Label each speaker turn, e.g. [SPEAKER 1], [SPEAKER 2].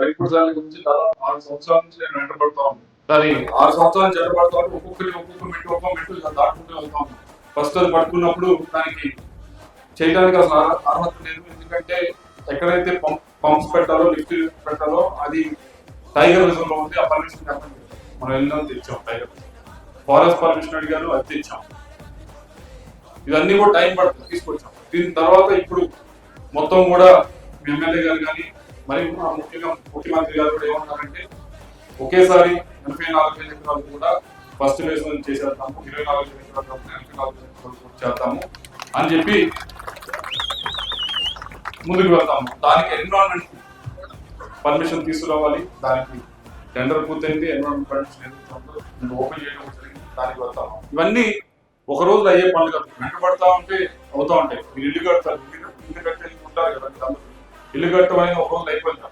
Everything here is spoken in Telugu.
[SPEAKER 1] పరిపూర్ణాల గురించి దాదాపు ఆరు సంవత్సరాల నుంచి నేను వెంటబడతా ఉన్నాను. దాని ఆరు సంవత్సరాలు నుంచి ఉంటే ఒక్కొక్కరి ఒక్కొక్క మెట్టు ఒక్కొక్క మెట్టు ఇలా దాటుకుంటూ వెళ్తా ఉన్నాను. ఫస్ట్ అది పట్టుకున్నప్పుడు దానికి చేయడానికి అసలు అర్హత లేదు. ఎందుకంటే ఎక్కడైతే పంప్స్ పెట్టాలో లిఫ్ట్ పెట్టాలో అది టైగర్ రిజర్వ్లో ఉంది. ఆ పర్మిషన్ మనం వెళ్ళినా తెచ్చాం టైగర్. ఫారెస్ట్ పర్మిషన్ అడిగారు అది తెచ్చాం. ఇవన్నీ కూడా టైం పడుతుంది తీసుకొచ్చాం. దీని తర్వాత ఇప్పుడు మొత్తం కూడా ఎమ్మెల్యే గారు కానీ మరి ముఖ్యంగా ముఖ్యమంత్రి గారు కూడా ఏమన్నారంటే ఒకేసారి ఎనభై నాలుగు వేల ఎకరాలు కూడా ఫస్ట్ ఫేజ్ నుంచి చేసేద్దాము ఇరవై నాలుగు వేల ఎకరాలు ఎనభై నాలుగు వేల ఎకరాలు చేద్దాము అని చెప్పి ముందుకు వెళ్తాము. దానికి ఎన్విరాన్మెంట్ పర్మిషన్ తీసుకురావాలి దానికి టెండర్ పూర్తయింది ఎన్విరాన్మెంట్ పర్మిషన్ ఏదైతే ఓపెన్ చేయడం జరిగింది దానికి వెళ్తాము. ఇవన్నీ ఒక రోజులో అయ్యే పనులు కాదు వెంటబడతా ఉంటే అవుతా ఉంటాయి. మీరు ఇల్లు కడతారు ఇల్లు ఇల్లు కట్టడం అనేది ఒక రోజు అయిపోయింది.